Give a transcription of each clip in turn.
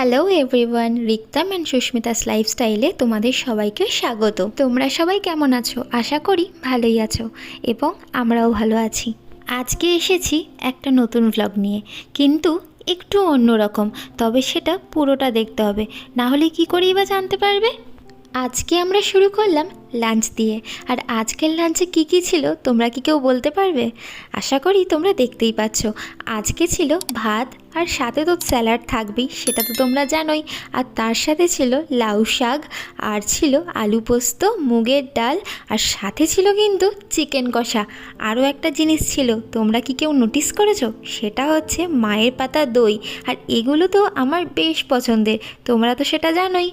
Hello everyone Riktam and Sushmita's লাইফস্টাইলে তোমাদের সবাইকে স্বাগত। তোমরা সবাই কেমন আছো? আশা করি ভালোই আছো এবং আমরাও ভালো আছি। আজকে এসেছি একটা নতুন ভ্লগ নিয়ে, কিন্তু একটু অন্যরকম, তবে সেটা পুরোটা দেখতে হবে। না হলে কী করেই বা জানতে পারবে? আজকে আমরা শুরু করলাম লাঞ্চ দিয়ে। আর আজকের লাঞ্চে কি কি ছিল তোমরা কি কেউ বলতে পারবে? আশা করি তোমরা দেখতেই পাচ্ছ। আজকে ছিল ভাত আর সাথে তো স্যালাড থাকবেই, সেটা তো তোমরা জানোই। আর তার সাথে ছিল লাউ শাক, আর ছিল আলু পোস্ত, মুগের ডাল, আর সাথে ছিল কিন্তু চিকেন কষা। আরও একটা জিনিস ছিল, তোমরা কি কেউ নোটিস করেছ? সেটা হচ্ছে মায়ের পাতা দই। আর এগুলো তো আমার বেশ পছন্দের, তোমরা তো সেটা জানোই।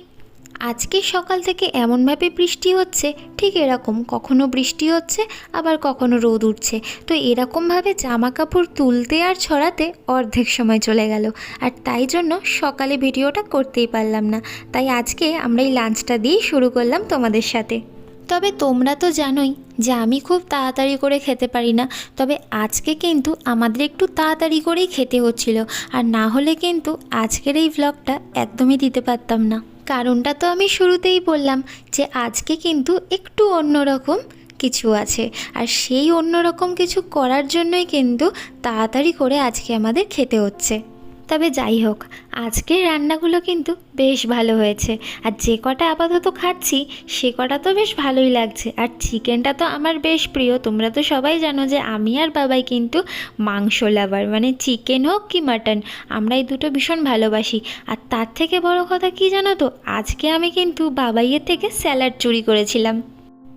আজকে সকাল থেকে এমনভাবে বৃষ্টি হচ্ছে, ঠিক এরকম। কখনো বৃষ্টি হচ্ছে, আবার কখনো রোদ উঠছে। তো এরকমভাবে জামা কাপড় তুলতে আর ছড়াতে অর্ধেক সময় চলে গেল। আর তাই জন্য সকালে ভিডিওটা করতেই পারলাম না। তাই আজকে আমরা এই লাঞ্চটা দিয়েই শুরু করলাম তোমাদের সাথে। তবে তোমরা তো জানোই যে আমি খুব তাড়াতাড়ি করে খেতে পারি না। তবে আজকে কিন্তু আমাদের একটু তাড়াতাড়ি করেই খেতে হচ্ছিল। আর না হলে কিন্তু আজকের এই ভ্লগটা একদমই দিতে পারতাম না। কারণটা তো আমি শুরুতেই বললাম যে আজকে কিন্তু একটু অন্যরকম কিছু আছে। আর সেই অন্যরকম কিছু করার জন্যই কিন্তু তাড়াতাড়ি করে আজকে আমাদের খেতে হচ্ছে। তবে যাই হোক, আজকের রান্নাগুলো কিন্তু বেশ ভালো হয়েছে। আর যে কটা আপাতত খাচ্ছি, সে কটা তো বেশ ভালোই লাগছে। আর চিকেনটা তো আমার বেশ প্রিয়। তোমরা তো সবাই জানো যে আমি আর বাবাই কিন্তু মাংস লাভার মানে চিকেন হোক কি মাটন আমরা এই দুটো ভীষণ ভালোবাসি। আর তার থেকে বড় কথা কি জানো তো, আজকে আমি কিন্তু বাবাইয়ের থেকে স্যালাড চুরি করেছিলাম।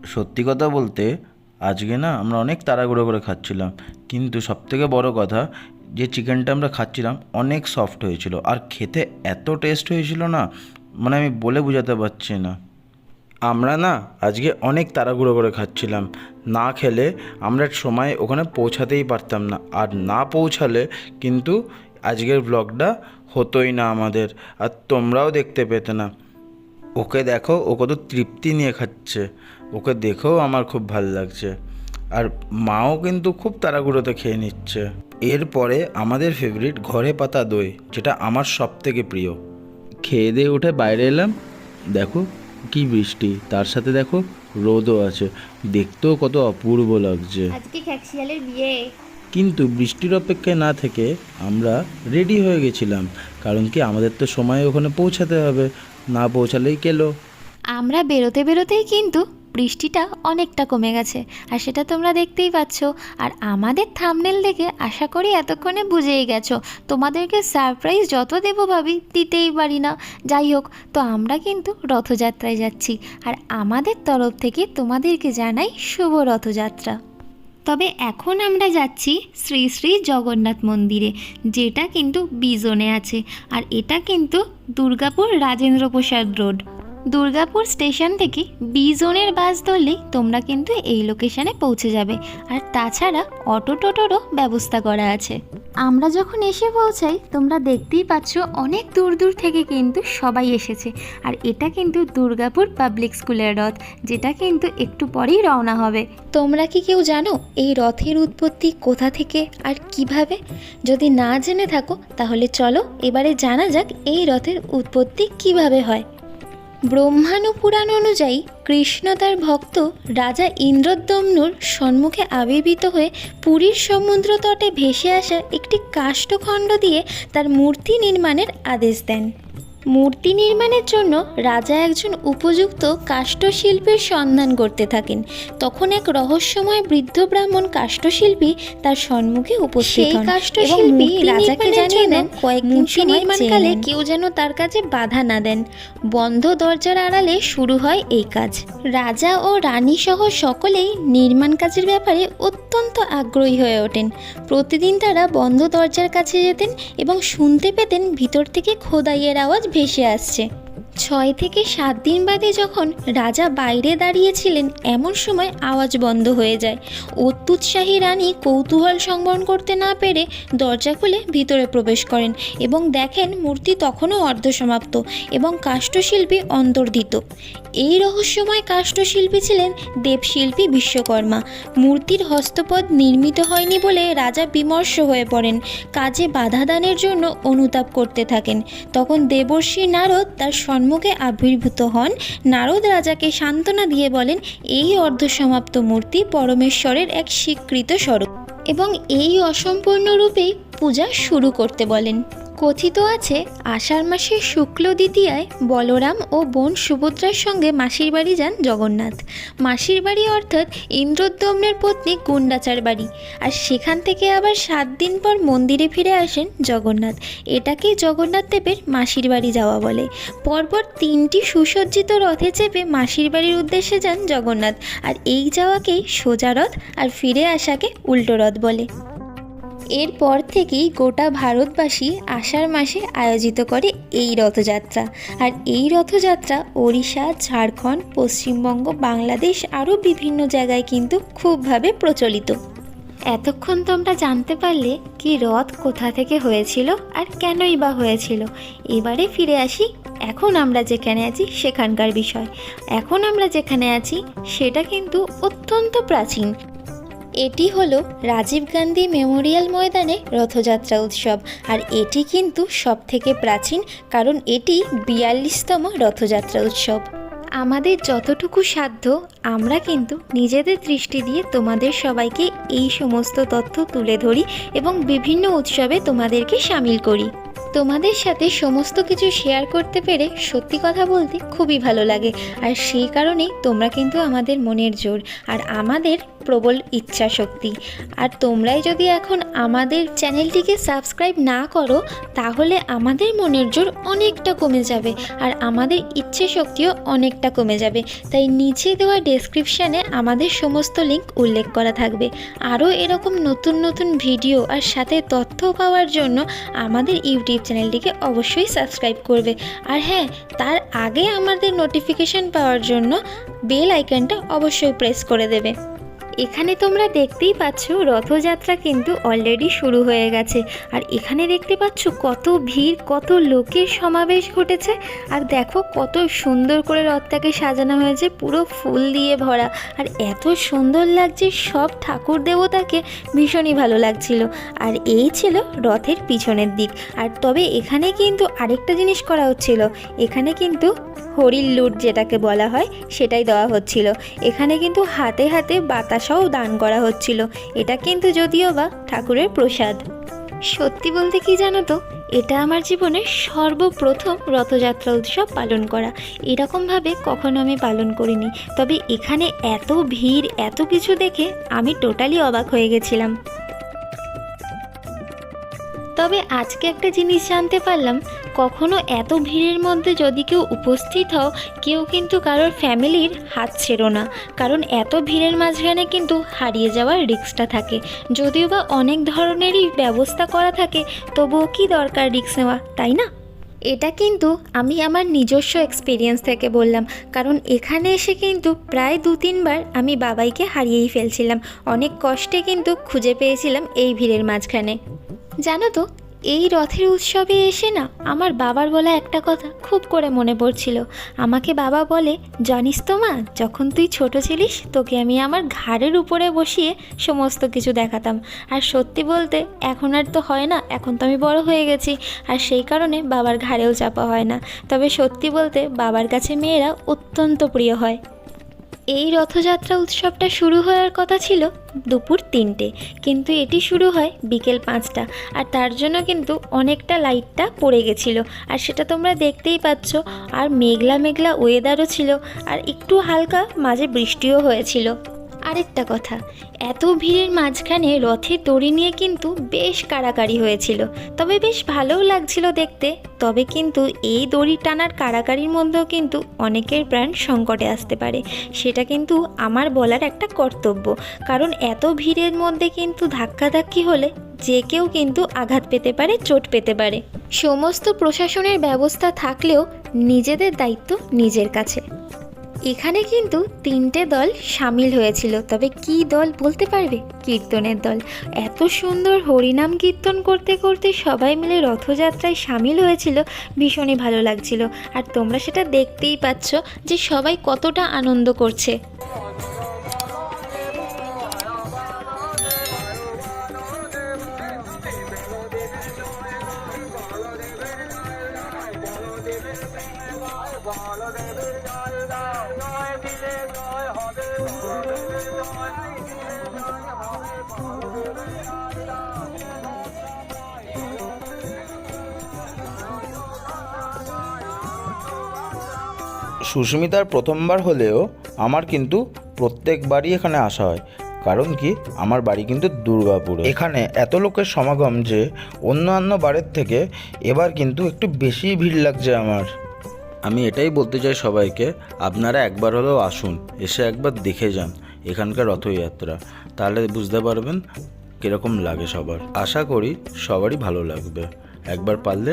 সত্যি কথা বলতে, আজকে না আমরা অনেক তাড়াহুড়ো করে খাচ্ছিলাম। কিন্তু সবথেকে বড় কথা যে চিকেনটা আমরা খাচ্ছিলাম অনেক সফট হয়েছিল। আর খেতে এত টেস্ট হয়েছিল না মানে আমি বলে বোঝাতে পারছি না। আমরা না আজকে অনেক তাড়াহুড়ো করে খাচ্ছিলাম। না খেলে আমরা সময় ওখানে পৌঁছাতেই পারতাম না। আর না পৌঁছালে কিন্তু আজকের ব্লগটা হতোই না আমাদের। আর তোমরাও দেখতে পেতে না। ওকে দেখো, ও কত তৃপ্তি নিয়ে খাচ্ছে। ওকে দেখেও আমার খুব ভালো লাগছে। আর মাও কিন্তু খুব তাড়াহুড়োতে খেয়ে নিচ্ছে। এরপরে আমাদের ফেভারিট ঘরে পাতা দই যেটা আমার সব থেকে প্রিয়। খেয়ে দিয়ে উঠে বাইরে এলাম। দেখো কি বৃষ্টি তার সাথে দেখো রোদও আছে। দেখতেও কত অপূর্ব লাগছে। আজকে খ্যাকশিয়ালের বিয়ে। কিন্তু বৃষ্টির অপেক্ষায় না থেকে আমরা রেডি হয়ে গেছিলাম। কারণ কি আমাদের তো সময় ওখানে পৌঁছাতে হবে। না পৌঁছালেই কেলো। আমরা বেরোতে বেরোতেই কিন্তু বৃষ্টিটা অনেকটা কমে গেছে। আর সেটা তোমরা দেখতেই পাচ্ছ। আর আমাদের থামনেল দেখে আশা করি এতক্ষণে বুঝেই গেছো। তোমাদেরকে সারপ্রাইজ যত দেবো ভাবি, দিতেই পারি না। যাই হোক, তো আমরা কিন্তু রথযাত্রায় যাচ্ছি। আর আমাদের তরফ থেকে তোমাদেরকে জানাই শুভ রথযাত্রা। তবে এখন আমরা যাচ্ছি শ্রী শ্রী জগন্নাথ মন্দিরে, যেটা কিন্তু বিজনে আছে। আর এটা কিন্তু দুর্গাপুর রাজেন্দ্র প্রসাদ রোড। দুর্গাপুর স্টেশন থেকে বি জোনের বাস ধরলেই তোমরা কিন্তু এই লোকেশানে পৌঁছে যাবে। আর তাছাড়া অটো টোটোরও ব্যবস্থা করা আছে। আমরা যখন এসে পৌঁছাই, তোমরা দেখতেই পাচ্ছ অনেক দূর দূর থেকে কিন্তু সবাই এসেছে। আর এটা কিন্তু দুর্গাপুর পাবলিক স্কুলের রথ, যেটা কিন্তু একটু পরেই রওনা হবে। তোমরা কি কেউ জানো এই রথের উৎপত্তি কোথা থেকে আর কীভাবে? যদি না জেনে থাকো, তাহলে চলো এবারে জানা যাক এই রথের উৎপত্তি কীভাবে হয়। ব্রহ্মাণু পুরাণ অনুযায়ী কৃষ্ণ তার ভক্ত রাজা ইন্দ্রদম্নুর সম্মুখে আবির্ভূত হয়ে পুরীর সমুদ্র তটে ভেসে আসা একটি কাষ্ঠখণ্ড দিয়ে তার মূর্তি নির্মাণের আদেশ দেন। মূর্তি নির্মাণের জন্য রাজা একজন উপযুক্ত কাষ্ঠশিল্পের সন্ধান করতে থাকেন। তখন এক রহস্যময় বৃদ্ধ ব্রাহ্মণ কাষ্ঠশিল্পী তার সম্মুখে উপস্থিত হন কাষ্ঠশিল্পী রাজাকে জানিয়ে দেন কয়েকদিন নির্মাণকালে কেউ যেন তার কাজে বাধা না দেন। বন্ধ দরজার আড়ালে শুরু হয় এই কাজ। রাজা ও রানী সহ সকলেই নির্মাণ কাজের ব্যাপারে অত্যন্ত আগ্রহী হয়ে ওঠেন। প্রতিদিন তারা বন্ধ দরজার কাছে যেতেন এবং শুনতে পেতেন ভিতর থেকে খোদাইয়ের আওয়াজ ভেসে আসছে। ছয় থেকে সাত দিন বাদে যখন রাজা বাইরে দাঁড়িয়েছিলেন, এমন সময় আওয়াজ বন্ধ হয়ে যায়। অত্যুৎসাহী রানী কৌতূহল সংবরণ করতে না পেরে দরজা খুলে ভিতরে প্রবেশ করেন এবং দেখেন মূর্তি তখনও অর্ধসমাপ্ত এবং কাষ্ঠশিল্পী অন্তর্ধিত। এই রহস্যময় কাষ্ঠশিল্পী ছিলেন দেবশিল্পী বিশ্বকর্মা। মূর্তির হস্তপদ নির্মিত হয়নি বলে রাজা বিমর্ষ হয়ে পড়েন। কাজে বাধাদানের জন্য অনুতাপ করতে থাকেন। তখন দেবর্ষি নারদ তার সম্মুখে আবির্ভূত হন। নারদ রাজাকে সান্ত্বনা দিয়ে বলেন, এই অর্ধসমাপ্ত মূর্তি পরমেশ্বরের এক স্বীকৃত স্বরূপ। এবং এই অসম্পূর্ণ রূপেই পূজা শুরু করতে বলেন। কথিত আছে, আষাঢ় মাসের শুক্ল দ্বিতীয়ায় বলরাম ও বোন সুভদ্রার সঙ্গে মাসির বাড়ি যান জগন্নাথ। মাসির বাড়ি অর্থাৎ ইন্দ্রদ্যম্নের পত্নী গুন্ডাচার বাড়ি। আর সেখান থেকে আবার সাত দিন পর মন্দিরে ফিরে আসেন জগন্নাথ। এটাকেই জগন্নাথ দেবের মাসির বাড়ি যাওয়া বলে। পরপর তিনটি সুসজ্জিত রথে চেপে মাসির বাড়ির উদ্দেশ্যে যান জগন্নাথ। আর এই যাওয়াকেই সোজা রথ আর ফিরে আসাকে উল্টো রথ বলে। এরপর থেকেই গোটা ভারতবাসী আষাঢ় মাসে আয়োজিত করে এই রথযাত্রা। আর এই রথযাত্রা ওড়িশা, ঝাড়খণ্ড, পশ্চিমবঙ্গ, বাংলাদেশ আরও বিভিন্ন জায়গায় কিন্তু খুবভাবে প্রচলিত। এতক্ষণ তোমরা জানতে পারলে কি রথ কোথা থেকে হয়েছিল আর কেনই বা হয়েছিল। এবারে ফিরে আসি, এখন আমরা যেখানে আছি সেখানকার বিষয়। এখন আমরা যেখানে আছি সেটা কিন্তু অত্যন্ত প্রাচীন। এটি হলো রাজীব গান্ধী মেমোরিয়াল ময়দানে রথযাত্রা উৎসব। আর এটি কিন্তু সব থেকে প্রাচীন, কারণ এটি বিয়াল্লিশতম রথযাত্রা উৎসব। আমাদের যতটুকু সাধ্য, আমরা কিন্তু নিজেদের দৃষ্টি দিয়ে তোমাদের সবাইকে এই সমস্ত তথ্য তুলে ধরি এবং বিভিন্ন উৎসবে তোমাদেরকে সামিল করি। তোমাদের সাথে সমস্ত কিছু শেয়ার করতে পেরে সত্যি কথা বলতে খুবই ভালো লাগে। আর সেই কারণেই তোমরা কিন্তু আমাদের মনের জোর। আর আমাদের প্রবল ইচ্ছা শক্তি আর তোমরাই যদি এখন আমাদের চ্যানেলটিকে সাবস্ক্রাইব না করো, তাহলে আমাদের মনের জোর অনেকটা কমে যাবে আর আমাদের ইচ্ছে শক্তিও অনেকটা কমে যাবে। তাই নিচে দেওয়া ডেসক্রিপশানে আমাদের সমস্ত লিঙ্ক উল্লেখ করা থাকবে। আরও এরকম নতুন নতুন ভিডিও আর সাথে তথ্য পাওয়ার জন্য আমাদের ইউটিউব চ্যানেলটিকে অবশ্যই সাবস্ক্রাইব করবে। আর হ্যাঁ তার আগে আমাদের নোটিফিকেশান পাওয়ার জন্য বেল আইকনটা অবশ্যই প্রেস করে দেবে। এখানে তোমরা দেখতেই পাচ্ছ রথযাত্রা কিন্তু অলরেডি শুরু হয়ে গেছে। আর এখানে দেখতে পাচ্ছ কত ভিড়, কত লোকের সমাবেশ ঘটেছে। আর দেখো কত সুন্দর করে রথটাকে সাজানো হয়েছে, পুরো ফুল দিয়ে ভরা। আর এত সুন্দর লাগছে, সব ঠাকুর দেবতাকে ভীষণই ভালো লাগছিল। আর এই ছিল রথের পিছনের দিক। আর তবে এখানে কিন্তু আরেকটা জিনিস করা হচ্ছিল। এখানে কিন্তু হরির লুট যেটাকে বলা হয়, সেটাই দেওয়া হচ্ছিল। এখানে কিন্তু হাতে হাতে বাতাসাও দান করা হচ্ছিল। এটা কিন্তু যদিও বা ঠাকুরের প্রসাদ। সত্যি বলতে কি জানো তো, এটা আমার জীবনের সর্বপ্রথম রথযাত্রা উৎসব পালন করা। এরকমভাবে কখনো আমি পালন করিনি। তবে এখানে এত ভিড়, এত কিছু দেখে আমি টোটালি অবাক হয়ে গেছিলাম। তবে আজকে একটা জিনিস জানতে পারলাম, কখনো এত ভিড়ের মধ্যে যদি কেউ উপস্থিত হও, কেউ কিন্তু কারোর ফ্যামিলির হাত ছেড়ো না। কারণ এত ভিড়ের মাঝখানে কিন্তু হারিয়ে যাওয়ার রিক্সটা থাকে। যদিও বা অনেক ধরনেরই ব্যবস্থা করা থাকে, তবুও কি দরকার রিস্ক নেওয়া, তাই না? এটা কিন্তু আমি আমার নিজস্ব এক্সপিরিয়েন্স থেকে বললাম। কারণ এখানে এসে কিন্তু প্রায় দু তিনবার আমি বাবাইকে হারিয়েই ফেলছিলাম। অনেক কষ্টে কিন্তু খুঁজে পেয়েছিলাম এই ভিড়ের মাঝখানে। জানো তো, এই রথের উৎসবে এসে না আমার বাবার বলা একটা কথা খুব করে মনে পড়ছিল। আমাকে বাবা বলে, জানিস তো মা, যখন তুই ছোট ছিলিস, তোকে আমি আমার ঘাড়ের উপরে বসিয়ে সমস্ত কিছু দেখাতাম। আর সত্যি বলতে, এখন আর তো হয় না, এখন তো আমি বড় হয়ে গেছি। আর সেই কারণে বাবার ঘাড়েও চাপা হয় না। তবে সত্যি বলতে, বাবার কাছে মেয়েরা অত্যন্ত প্রিয় হয়। এই রথযাত্রা উৎসবটা শুরু হওয়ার কথা ছিল দুপুর তিনটে। কিন্তু এটি শুরু হয় বিকেল পাঁচটা। আর তার জন্য কিন্তু অনেকটা লাইটটা পড়ে গেছিল। আর সেটা তোমরা দেখতেই পাচ্ছ, আর মেঘলা মেঘলা ওয়েদারও ছিল। আর একটু হালকা মাঝে বৃষ্টিও হয়েছিল। আরেকটা কথা, এত ভিড়ের মাঝখানে রথের দড়ি নিয়ে কিন্তু বেশ কাড়াকাড়ি হয়েছিল। তবে বেশ ভালোও লাগছিল দেখতে, তবে কিন্তু এই দড়ি টানার কাড়াকাড়ির মধ্যেও কিন্তু অনেকের প্রাণ সংকটে আসতে পারে। সেটা কিন্তু আমার বলার একটা কর্তব্য, কারণ এত ভিড়ের মধ্যে কিন্তু ধাক্কাধাক্কি হলে যে কেউ কিন্তু আঘাত পেতে পারে, চোট পেতে পারে। সমস্ত প্রশাসনের ব্যবস্থা থাকলেও নিজেদের দায়িত্ব নিজের কাছে। এখানে কিন্তু তিনটে দল সামিল হয়েছিল। তবে কি দল বলতে পারবে? কীর্তনের দল। এত সুন্দর হরিনাম কীর্তন করতে করতে সবাই মিলে রথযাত্রায় সামিল হয়েছিল, ভীষণই ভালো লাগছিল। আর তোমরা সেটা দেখতেই পাচ্ছ যে সবাই কতটা আনন্দ করছে। সুস্মিতার প্রথমবার হলেও আমার কিন্তু প্রত্যেকবারই এখানে আসা হয়। কারণ কি? আমার বাড়ি কিন্তু দুর্গাপুরে। এখানে এত লোকের সমাগম যে অন্যান্য বারের থেকে এবার কিন্তু একটু বেশি ভিড় লাগছে আমার। আমি এটাই বলতে চাই সবাইকে, আপনারা একবার হলেও আসুন, এসে একবার দেখে যান এখানকার রথযাত্রা। তাহলে বুঝতে পারবেন কীরকম লাগে সবার। আশা করি সবারই ভালো লাগবে। একবার পারলে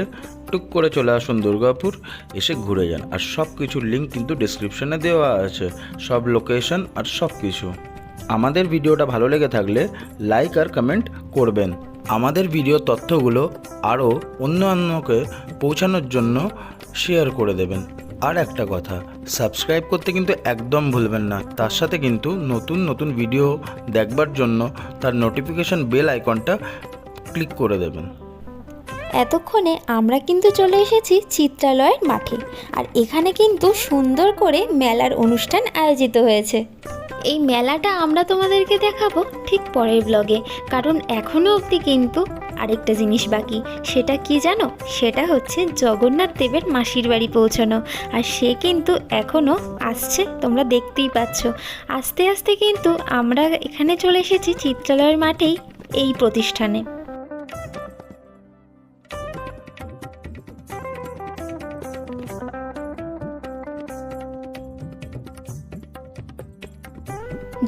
টুক করে চলে আসুন দুর্গাপুর, এসে ঘুরে যান। আর সব কিছুর লিঙ্ক কিন্তু ডিসক্রিপশনে দেওয়া আছে। সব লোকেশন আর সব কিছু আমাদের ভিডিওটা ভালো লেগে থাকলে লাইক আর কমেন্ট করবেন। আমাদের ভিডিও তথ্যগুলো আরও অন্যান্যকে পৌঁছানোর জন্য শেয়ার করে দেবেন। আর একটা কথা সাবস্ক্রাইব করতে কিন্তু একদম ভুলবেন না। তার সাথে কিন্তু নতুন নতুন ভিডিও দেখবার জন্য তার নোটিফিকেশন বেল আইকনটা ক্লিক করে দেবেন। এতক্ষণে আমরা কিন্তু চলে এসেছি চিত্রালয়ের মাঠে। আর এখানে কিন্তু সুন্দর করে মেলার অনুষ্ঠান আয়োজিত হয়েছে। এই মেলাটা আমরা তোমাদেরকে দেখাবো ঠিক পরের ব্লগে কারণ এখনও অবধি কিন্তু আরেকটা জিনিস বাকি। সেটা কি জানো? সেটা হচ্ছে জগন্নাথ দেবের মাসির বাড়ি পৌঁছানো। আর সে কিন্তু এখনও আসছে, তোমরা দেখতেই পাচ্ছ। আস্তে আস্তে কিন্তু আমরা এখানে চলে এসেছি চিত্রালয়ের মাঠেই এই প্রতিষ্ঠানে।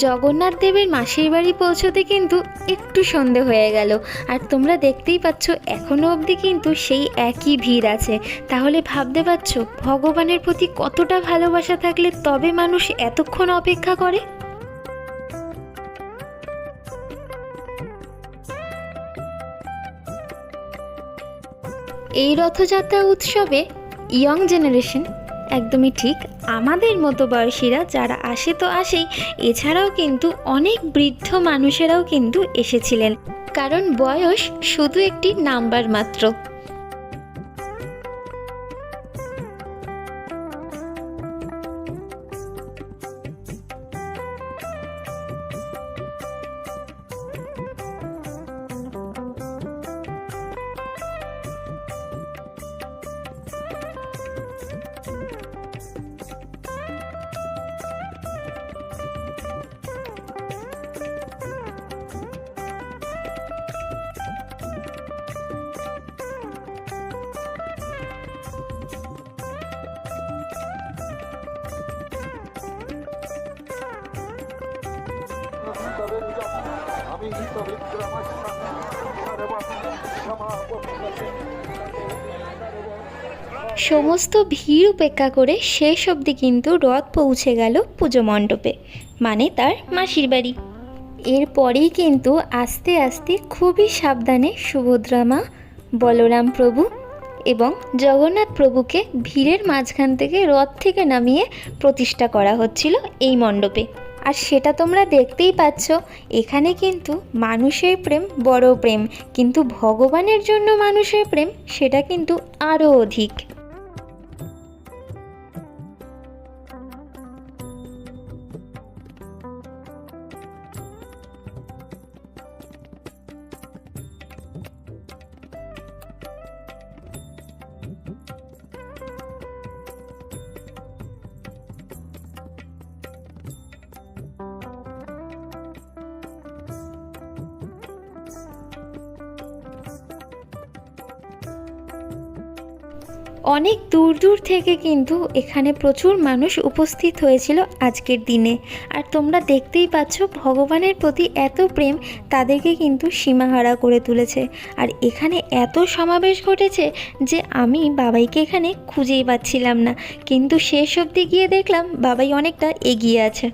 জগন্নাথ দেবের মাসির বাড়ি পৌঁছতে কিন্তু একটু সন্ধে হয়ে গেল। আর তোমরা দেখতেই পাচ্ছ এখনও অবধি কিন্তু সেই একই ভিড় আছে। তাহলে ভাবতে পারছ, ভগবানের প্রতি কতটা ভালোবাসা থাকলে তবে মানুষ এতক্ষণ অপেক্ষা করে? এই রথযাত্রা উৎসবে ইয়ং জেনারেশন একদমই ঠিক আমাদের মতো বয়সীরা যারা আসে তো আসেই, এছাড়াও কিন্তু অনেক বৃদ্ধ মানুষেরাও কিন্তু এসেছিলেন। কারণ বয়স শুধু একটি নাম্বার মাত্র। সমস্ত ভিড় উপেক্ষা করে শেষ অবধি কিন্তু রথ পৌঁছে গেল পুজো মণ্ডপে মানে তার মাসির বাড়ি। এরপরেই কিন্তু আস্তে আস্তে খুবই সাবধানে সুভদ্রা মা বলরাম প্রভু এবং জগন্নাথ প্রভুকে ভিড়ের মাঝখান থেকে রথ থেকে নামিয়ে প্রতিষ্ঠা করা হচ্ছিল এই মণ্ডপে। আর সেটা তোমরা দেখতেই পাচ্ছ, এখানে কিন্তু মানুষের প্রেম বড় প্রেম, কিন্তু ভগবানের জন্য মানুষের প্রেম সেটা কিন্তু আরও অধিক। অনেক দূর দূর থেকে কিন্তু এখানে প্রচুর মানুষ উপস্থিত হয়েছিল আজকের দিনে। আর তোমরা দেখতেই পাচ্ছ ভগবানের প্রতি এত প্রেম তাদেরকে কিন্তু সীমাহারা করে তুলেছে। আর এখানে এত সমাবেশ ঘটেছে যে আমি বাবাইকে এখানে খুঁজেই পাচ্ছিলাম না। কিন্তু শেষ অবধি গিয়ে দেখলাম বাবাই অনেকটা এগিয়ে আছে।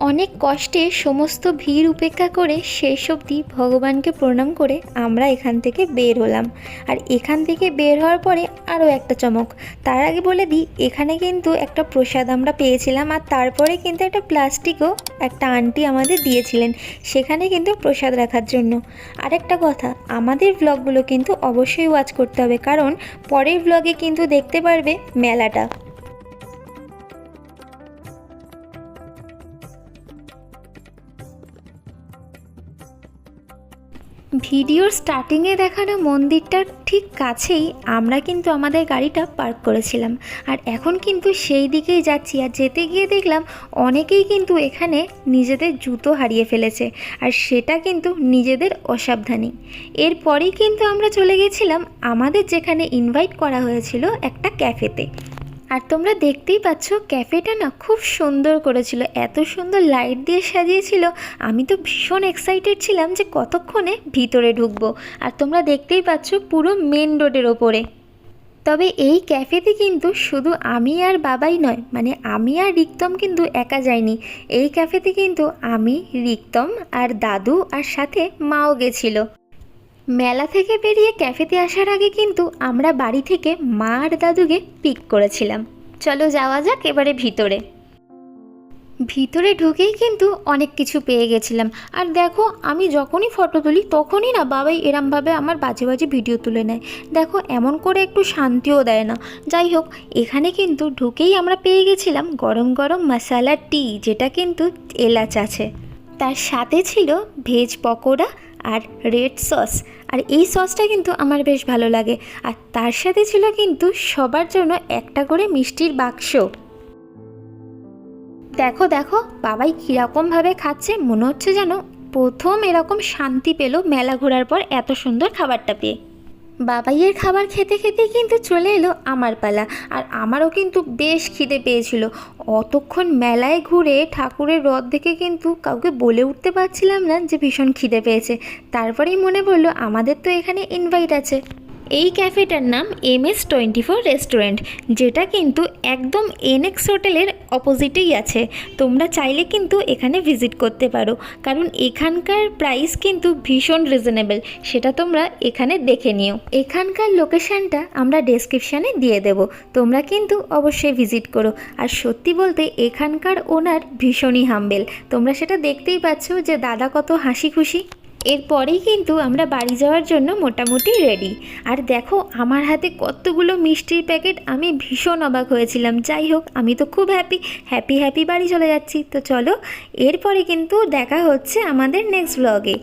অনেক কষ্টে সমস্ত ভিড় উপেক্ষা করে শেষ অবধি ভগবানকে প্রণাম করে আমরা এখান থেকে বের হলাম। আর এখান থেকে বের হওয়ার পরে আরও একটা চমক। তার আগে বলে দিই, এখানে কিন্তু একটা প্রসাদ আমরা পেয়েছিলাম আর তারপরে কিন্তু একটা প্লাস্টিকও একটা আন্টি আমাদের দিয়েছিলেন। সেখানে কিন্তু প্রসাদ রাখার জন্য। আরেকটা কথা, আমাদের ব্লগগুলো কিন্তু অবশ্যই ওয়াচ করতে হবে। কারণ পরের ব্লগে কিন্তু দেখতে পারবে মেলাটা। ভিডিওর স্টার্টিংয়ে দেখানো মন্দিরটার ঠিক কাছেই আমরা কিন্তু আমাদের গাড়িটা পার্ক করেছিলাম। আর এখন কিন্তু সেই দিকেই যাচ্ছি। আর যেতে গিয়ে দেখলাম অনেকেই কিন্তু এখানে নিজেদের জুতো হারিয়ে ফেলেছে। আর সেটা কিন্তু নিজেদের অসাবধানী। এরপরেই কিন্তু আমরা চলে গেছিলাম আমাদের যেখানে ইনভাইট করা হয়েছিল একটা ক্যাফেতে আর তোমরা দেখতেই পাচ্ছ, ক্যাফেটা না খুব সুন্দর করেছিল। এত সুন্দর লাইট দিয়ে সাজিয়েছিল, আমি তো ভীষণ এক্সাইটেড ছিলাম যে কতক্ষণে ভিতরে ঢুকবো। আর তোমরা দেখতেই পাচ্ছ পুরো মেন রোডের ওপরে। তবে এই ক্যাফেতে কিন্তু শুধু আমি আর বাবাই নয় মানে আমি আর রিক্তম কিন্তু একা যাইনি। এই ক্যাফেতে কিন্তু আমি, রিক্তম আর দাদু আর সাথে মাও গেছিল। মেলা থেকে বেরিয়ে ক্যাফেতে আসার আগে কিন্তু আমরা বাড়ি থেকে মা আর দাদুকে পিক করেছিলাম। চলো যাওয়া যাক এবারে ভিতরে। ভিতরে ঢুকেই কিন্তু অনেক কিছু পেয়ে গেছিলাম। আর দেখো, আমি যখনই ফটো তুলি তখনই না বাবাই এরমভাবে আমার বাজে বাজে ভিডিও তুলে নেয়। দেখো, এমন করে একটু শান্তিও দেয় না। যাই হোক, এখানে কিন্তু ঢুকেই আমরা পেয়ে গেছিলাম গরম গরম মশালা টি যেটা কিন্তু এলাচ আছে। তার সাথে ছিল ভেজ পকোড়া আর রেড সস আর এই সসটা কিন্তু আমার বেশ ভালো লাগে। আর তার সাথে ছিল কিন্তু সবার জন্য একটা করে মিষ্টির বাক্স। দেখো দেখো, বাবাই কীরকমভাবে খাচ্ছে। মনে হচ্ছে যেন প্রথম এরকম শান্তি পেল মেলা ঘোরার পর এত সুন্দর খাবারটা পেয়ে। বাবাইয়ের খাবার খেতে খেতেই কিন্তু চলে এলো আমার পালা। আর আমারও কিন্তু বেশ খিদে পেয়েছিল। অতক্ষণ মেলায় ঘুরে ঠাকুরের রথ দেখে কিন্তু কাউকে বলে উঠতে পারছিলাম না যে ভীষণ খিদে পেয়েছে। তারপরেই মনে পড়ল আমাদের তো এখানে ইনভাইট আছে। এই ক্যাফেটার নাম M S twenty four restaurant, যেটা কিন্তু একদম এনএক্স হোটেলের অপোজিটেই আছে। তোমরা চাইলে কিন্তু এখানে ভিজিট করতে পারো, কারণ এখানকার প্রাইস কিন্তু ভীষণ রিজনেবল, সেটা তোমরা এখানে দেখে নিও। এখানকার লোকেশানটা আমরা ডেসক্রিপশানে দিয়ে দেব, তোমরা কিন্তু অবশ্যই ভিজিট করো। আর সত্যি বলতে, এখানকার ওনার ভীষণই হাম্বেল তোমরা সেটা দেখতেই পাচ্ছ যে দাদা কত হাসি খুশি এরপরেই কিন্তু আমরা বাড়ি যাওয়ার জন্য মোটামুটি রেডি আর দেখো, আমার হাতে কতগুলো মিষ্টির প্যাকেট আমি ভীষণ অবাক হয়েছিলাম। যাই হোক, আমি তো খুব হ্যাপি হ্যাপি হ্যাপি বাড়ি চলে যাচ্ছি। তো চলো, এরপরে কিন্তু দেখা হচ্ছে আমাদের নেক্সট ব্লগে